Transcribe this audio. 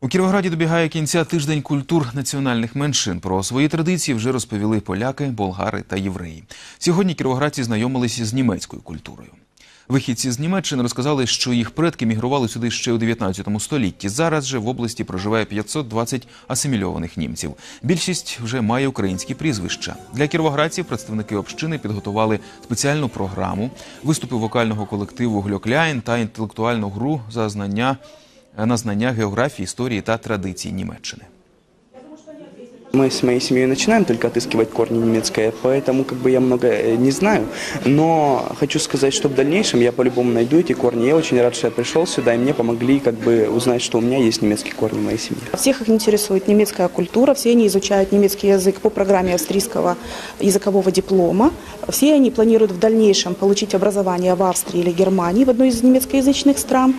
У Кіровограді добігає кінця тиждень культур національних меншин. Про свої традиції вже розповіли поляки, болгари та євреї. Сьогодні кіровоградці знайомилися з німецькою культурою. Вихідці з Німеччини розказали, що їх предки мігрували сюди ще у 19 столітті. Зараз же в області проживає 520 асимільованих німців. Більшість вже має українські прізвища. Для кіровоградців представники общини підготували спеціальну програму, виступи вокального колективу Гльокляйн та інтелектуальну гру за знання на знання географії, історії та традицій Німеччини. Мы с моей семьей начинаем только отыскивать корни немецкое, поэтому как бы я много э, не знаю. Но хочу сказать, что в дальнейшем я по-любому найду эти корни. Я очень рад, что я пришел сюда, и мне помогли как бы узнать, что у меня есть немецкие корни в моей семье. Всех их интересует немецкая культура, все они изучают немецкий язык по программе австрийского языкового диплома. Все они планируют в дальнейшем получить образование в Австрии или Германии, в одной из немецкоязычных стран.